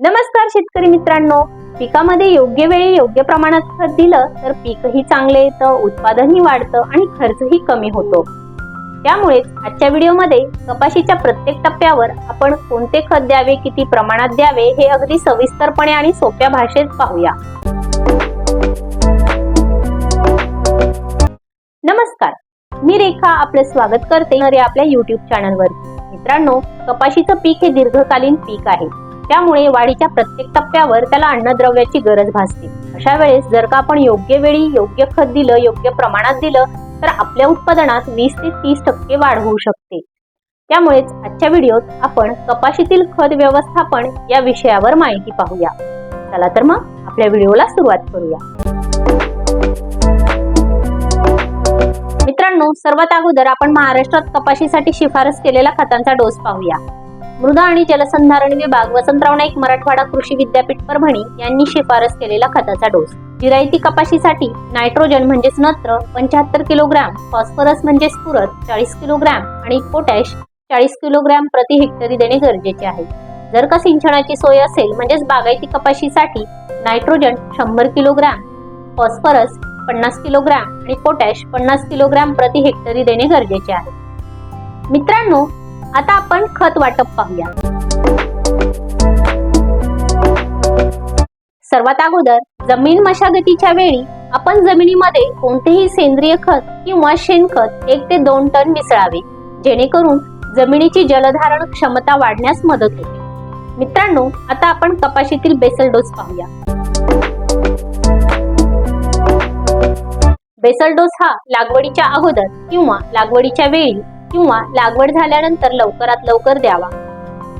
नमस्कार शेतकरी मित्रांनो. पिकामध्ये योग्य वेळी योग्य प्रमाणात खत दिलं तर पीकही चांगले येतं उत्पादनही वाढतं आणि खर्चही कमी होतो. त्यामुळेच आजच्या व्हिडिओमध्ये कपाशीच्या प्रत्येक टप्प्यावर आपण कोणते खत द्यावे किती प्रमाणात द्यावे हे अगदी सविस्तरपणे आणि सोप्या भाषेत पाहूया. नमस्कार. मी रेखा आपलं स्वागत करते आपल्या युट्यूब चॅनलवर मित्रांनो कपाशीचं पीक हे दीर्घकालीन पीक आहे. त्यामुळे वाढीच्या प्रत्येक टप्प्यावर त्याला अन्नद्रव्याची गरज भासते. अशा वेळेस जर का आपण योग्य वेळी योग्य खत दिलं योग्य प्रमाणात दिलं तर आपल्या उत्पादनात वीस ते तीस टक्के वाढ होऊ शकते. त्यामुळेच आजच्या व्हिडिओत आपण कपाशीतील खत व्यवस्थापन या विषयावर माहिती पाहूया. चला तर मग आपल्या व्हिडिओला सुरुवात करूया. मित्रांनो सर्वात अगोदर आपण महाराष्ट्रात कपाशीसाठी शिफारस केलेला खतांचा डोस पाहूया. मृदा आणि जलसंधारण विभाग वसंतराव नाईक मराठवाडा कृषी विद्यापीठ परभणी यांनी शिफारस केलेला खताचा डोस. जिरायती कपाशीसाठी नायट्रोजन म्हणजेच नत्र पंच्याहत्तर किलोग्राम फॉस्फरस म्हणजे स्फुरत चाळीस किलोग्राम आणि पोटॅश चाळीस किलोग्राम प्रति हेक्टरी देणे गरजेचे आहे. जर का सिंचनाची सोय असेल म्हणजेच बागायती कपाशीसाठी नायट्रोजन शंभर किलोग्राम फॉस्फरस पन्नास किलोग्राम आणि पोटॅश पन्नास किलोग्राम प्रति हेक्टरी देणे गरजेचे आहे. मित्रांनो आता आपण खत वाटप पाहूया. सर्वात अगोदर जमीन मशागतीच्या वेळी आपण जमिनीमध्ये कोणतेही सेंद्रिय खत किंवा शेणखत एक ते दोन टन मिसळावे जेणेकरून जमिनीची जलधारण क्षमता वाढण्यास मदत होते. मित्रांनो आता आपण कपाशीतील बेसल डोस पाहूया. बेसल डोस हा लागवडीच्या अगोदर किंवा लागवडीच्या वेळी किंवा लागवड झाल्यानंतर लवकरात लवकर द्यावा.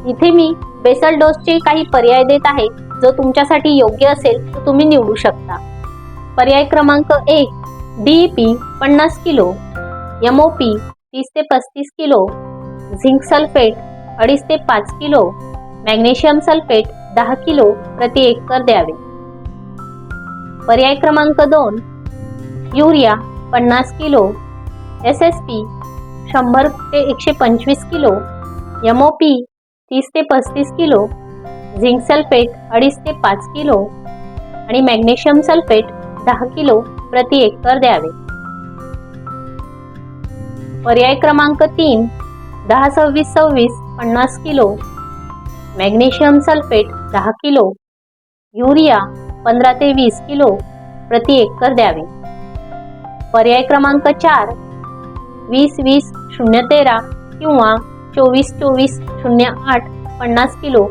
इथे मी बेसल डोसचे काही पर्याय देत आहे जो तुमच्यासाठी योग्य असेल तो तुम्ही निवडू शकता. पर्याय क्रमांक एक डी पी पन्नास किलो एम ओ पी तीस ते पस्तीस किलो झिंक सल्फेट अडीच ते पाच किलो मॅग्नेशियम सल्फेट दहा किलो प्रति एकर द्यावे. पर्याय क्रमांक दोन युरिया पन्नास किलो एस एस पी शंभर ते एकशे पंचवीस किलो एम ओ पी तीस ते पस्तीस किलो झिंक सल्फेट अडीच ते पाच किलो आणि मॅग्नेशियम सल्फेट दहा किलो प्रति एकर द्यावे. पर्याय क्रमांक तीन दहा सव्वीस सव्वीस पन्नास किलो मॅग्नेशियम सल्फेट दहा किलो युरिया पंधरा ते वीस किलो प्रति एकर द्यावे. पर्याय क्रमांक चार वीस वीस शून्य तेरा किंवा चोवीस चोवीस शून्य आठ पन्नास किलो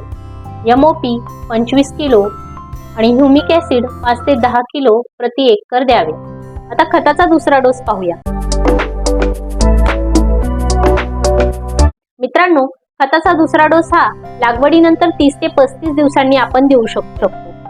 एम ओ पी पंचवीस किलो आणि ह्युमिक ॲसिड पाच ते दहा किलो प्रति एकर द्यावे. आता खताचा दुसरा डोस पाहूया. मित्रांनो खताचा दुसरा डोस हा लागवडीनंतर तीस ते पस्तीस दिवसांनी आपण देऊ शकतो.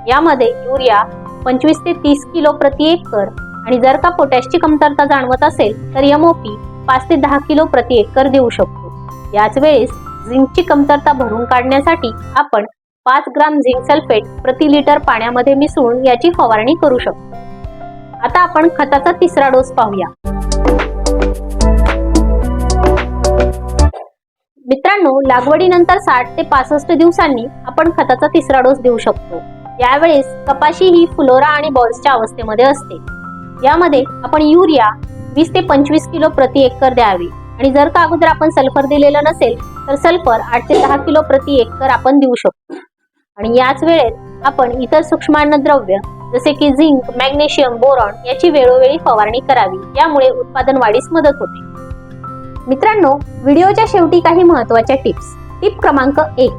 यामध्ये युरिया पंचवीस ते तीस किलो प्रति एकर आणि जर का पोटॅशची कमतरता जाणवत असेल तर एमओपी पाच ते दहा किलो प्रति एकर देऊ शकतो. याच वेळेस झिंकची कमतरता भरून काढण्यासाठी आपण पाच ग्राम झिंक सल्फेट प्रति लिटर पाण्यामध्ये मिसळून याची फवारणी करू शकतो. आता आपण खताचा तिसरा डोस पाहूया. मित्रांनो लागवडीनंतर साठ ते पासष्ट दिवसांनी आपण खताचा तिसरा डोस देऊ शकतो. यावेळेस कपाशी ही फुलोरा आणि बॉल्सच्या अवस्थेमध्ये असते. यामध्ये आपण युरिया वीस ते पंचवीस किलो प्रति एकर द्यावी. आणि जर का अगोदर आपण सल्फर दिलेलं नसेल तर सल्फर आठ ते दहा किलो प्रति एकर आपण देऊ शकतो. आणि याच वेळेत आपण इतर सूक्ष्मान्नद्रव्य जसे की झिंक मॅग्नेशियम बोरॉन याची वेळोवेळी फवारणी करावी. यामुळे उत्पादन वाढीस मदत होते. मित्रांनो व्हिडिओच्या शेवटी काही महत्त्वाच्या टिप्स. टिप क्रमांक एक.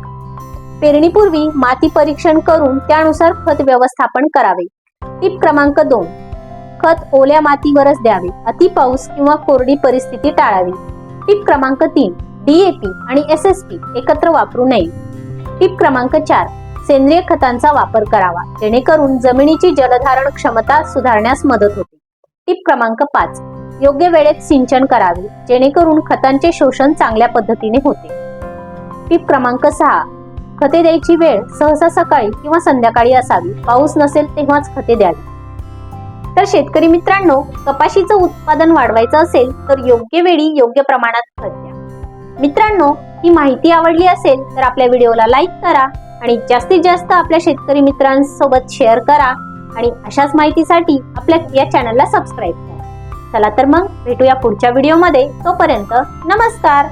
पेरणीपूर्वी माती परीक्षण करून त्यानुसार खत व्यवस्थापन करावे. टिप क्रमांक दोन. खत ओल्या मातीवरच द्यावे. अति पाऊस किंवा कोरडी परिस्थिती टाळावी. टिप क्रमांक तीन डीएपी आणि एस एस पी एकत्र वापरू नये. टिप क्रमांक चार सेंद्रिय खतांचा वापर करावा. जेणेकरून जमिनीची जलधारण क्षमता सुधारण्यास मदत होते. टिप क्रमांक पाच योग्य वेळेत सिंचन करावे जेणेकरून खतांचे शोषण चांगल्या पद्धतीने होते. टिप क्रमांक सहा खते द्यायची वेळ सहसा सकाळी किंवा संध्याकाळी असावी. पाऊस नसेल तेव्हाच खते द्यावी. तर शेतकरी मित्रांनो कपाशीचं उत्पादन वाढवायचं असेल तर योग्य वेळी योग्य प्रमाणात खत द्या. मित्रांनो ही माहिती आवडली असेल तर आपल्या व्हिडिओला लाईक करा आणि जास्तीत जास्त आपल्या शेतकरी मित्रांसोबत शेअर करा आणि अशाच माहितीसाठी आपल्या या चॅनलला सबस्क्राईब करा. चला तर मग भेटूया पुढच्या व्हिडिओमध्ये. तोपर्यंत नमस्कार!